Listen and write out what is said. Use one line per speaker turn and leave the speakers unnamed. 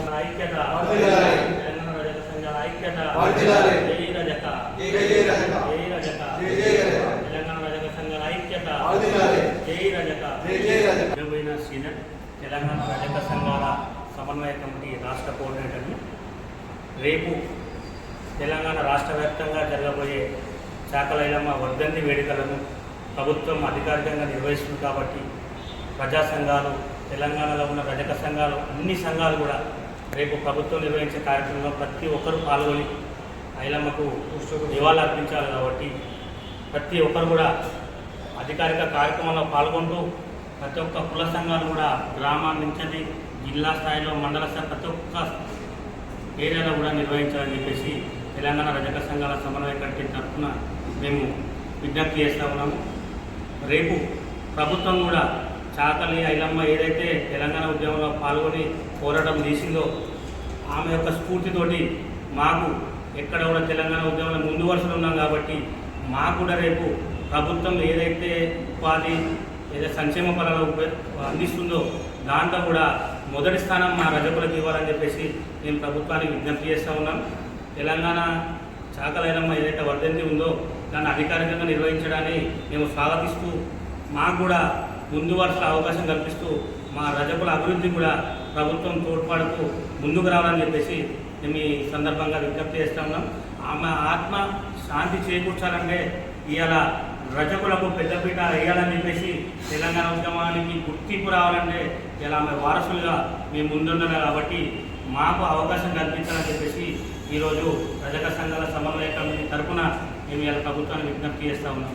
సంఘాల ఐక్యత. తెలంగాణ రజక సంఘాల ఐక్యత. జై రజక. తెలంగాణ రజక సంఘాల ఐక్యత. జై రజక తెలంగాణ రజక సంఘాల సమన్వయ కమిటీ రాష్ట్ర కోఆర్డినేటర్ని రేపు తెలంగాణ రాష్ట్ర వ్యాప్తంగా జరగబోయే చాకలైలమ్మ వర్ధంతి వేడుకలను ప్రభుత్వం అధికారికంగా నిర్వహిస్తుంది కాబట్టి ప్రజా సంఘాలు తెలంగాణలో ఉన్న రజక సంఘాలు అన్ని సంఘాలు కూడా రేపు ప్రభుత్వం నిర్వహించే కార్యక్రమంలో ప్రతి ఒక్కరూ పాల్గొని ఐలమ్మకు నివాళులు అర్పించాలి కాబట్టి ప్రతి ఒక్కరు కూడా అధికారిక కార్యక్రమంలో పాల్గొంటూ ప్రతి ఒక్క కుల సంఘాలు కూడా గ్రామం నుంచి జిల్లా స్థాయిలో మండల స్థాయి ప్రతి ఒక్క ఏరియాలో కూడా నిర్వహించాలని చెప్పేసి తెలంగాణ రజక సంఘాల సమన్వయ కమిటీ తరఫున మేము విజ్ఞప్తి చేస్తా ఉన్నాము. రేపు ప్రభుత్వం కూడా చాకలి ఐలమ్మ ఏదైతే తెలంగాణ ఉద్యమంలో పాల్గొని పోరాటం చేసిందో ఆమె యొక్క స్ఫూర్తితోటి మాకు ఎక్కడ కూడా తెలంగాణ ఉద్యమంలో ముందు వరుసలో ఉన్నాం కాబట్టి మాకు కూడా రేపు ప్రభుత్వం ఏదైతే ఉపాధి ఏదైతే సంక్షేమ పనులు అందిస్తుందో దాంట్లో కూడా మొదటి స్థానం మా రజకులకు ఇవ్వాలని చెప్పేసి నేను ప్రభుత్వానికి విజ్ఞప్తి చేస్తూ ఉన్నాం. తెలంగాణ చాకలైనమ్మ ఏదైతే వర్ధంతి ఉందో దాన్ని అధికారికంగా నిర్వహించడాన్ని మేము స్వాగతిస్తూ మాకు కూడా ముందు వరుసలో అవకాశం కల్పిస్తూ మా రజకుల అభివృద్ధి కూడా ప్రభుత్వం తోడ్పాటుకు ముందుకు రావాలని చెప్పేసి మేము ఈ సందర్భంగా విజ్ఞప్తి చేస్తా ఉన్నాం. ఆమె ఆత్మ శాంతి చేకూర్చాలంటే ఇవాళ రజకులకు పెద్దపీట వేయాలని చెప్పేసి తెలంగాణ ఉద్యమానికి గుర్తింపు రావాలంటే ఇలా ఆమె వారసులుగా మేము ముందున్నారు కాబట్టి మాకు అవకాశం కల్పించాలని చెప్పేసి ఈరోజు రజక సంఘాల సమన్వయ కమిటీ తరఫున మేము ఇలా ప్రభుత్వాన్ని విజ్ఞప్తి చేస్తా ఉన్నాం.